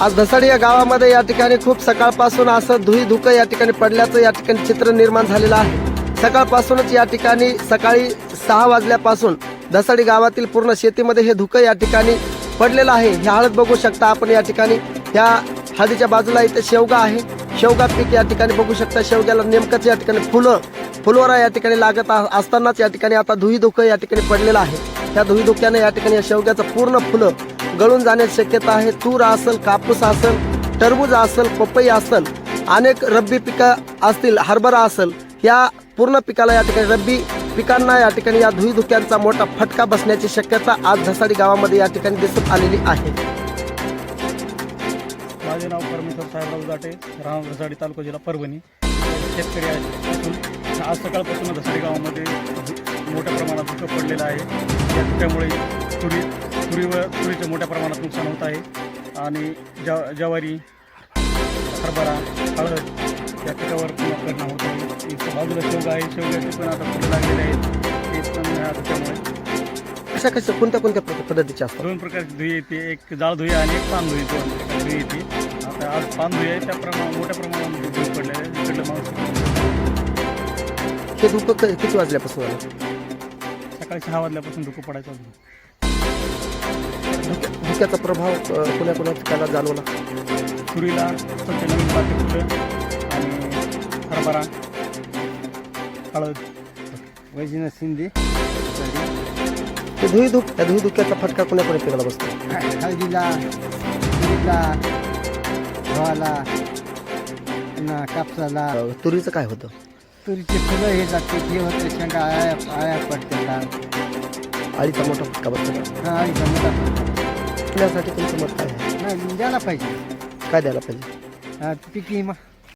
आज धसाडी या गावामध्ये या ठिकाणी खूप सकाळपासून असं धुई धुकं या ठिकाणी पडल्याचं या ठिकाणी चित्र निर्माण झालेलं आहे सकाळपासूनच या ठिकाणी सकाळी सहा वाजल्यापासून धसाडी गावातील पूर्ण शेतीमध्ये हे धुकं या ठिकाणी पडलेलं आहे हे हळद बघू शकता आपण या ठिकाणी ह्या हळदीच्या बाजूला इथे शेवगा आहे शेवगा पीक या ठिकाणी बघू शकता शेवग्याला नेमकंच या ठिकाणी फुलं फुलवरा या ठिकाणी लागत असतानाच या ठिकाणी आता धुई धुकं या ठिकाणी पडलेलं आहे त्या धुई धुक्याने या ठिकाणी या शेवग्याचं पूर्ण फुलं गळून जाण्याची शक्यता आहे. तूर असेल कापूस असेल टरबूज असेल पपई असेल अनेक रब्बी पिकं असतील हरभरा असेल या पूर्ण पिकाला या ठिकाणी रब्बी पिकांना या ठिकाणी या धुईधुक्यांचा मोठा फटका बसण्याची शक्यता आज झसाडी गावामध्ये या ठिकाणी दिसून आलेली आहे. माझे नाव परमेश्वर साहेबराव जाटे राम धसाडी तालुका जिल्हा परभणी. शेतकरी आहे. आज सकाळपासून धसाडी गावामध्ये मोठ्या प्रमाणात धुकं पडलेलं आहे. या धुक्यामुळे तुरी तुरीवर तुरीचं मोठ्या प्रमाणात नुकसान होत आहे. आणि ज ज्वारी हरभरा हळद या पिकावर परिणाम होत आहे. बाजूला शेवगा आहे. शेवग्याचे पण आता फुलं लागलेले आहेत. ते पण या धुक्यामुळे कशा कशा कोणत्या कोणत्या पद्ध- पद्धतीचे असतात? दोन प्रकारची धुई येते. एक जाळ धुई आणि एक पान धुई दोन प्रकारची धुई येते. आता आज पान धुई आहे. त्या प्रमाणात मोठ्या प्रमाणात धुई पडलेलं आहे. इकडलं माणूस हे धुकं क- किती वाजल्यापासून आलं सकाळी सहा वाजल्यापासून धुकं पडायचं धुक्याचा प्रभाव कोण्या कोण्या पिकाला जाणवला? तुरीला आणि हरभरा हळद. वैजनाथ शिंदे. ते धुई धुक त्या धुई धुक्याचा फटका कोण्या कोण्या पिकाला बसतो? हळदीला तुरीला गव्हाला पुन्हा कापसाला. तुरीचं काय होतं? तुरीचे फुलं हे जाते हे होते शेंगा आळ्या आळ्या पडतात. आळीचा मोठा फटका बसतो हा आणि मोठा. त्यासाठी तुमचं मत काय आहे? नाही द्यायला पाहिजे. काय द्यायला पाहिजे? हा, पीक विमा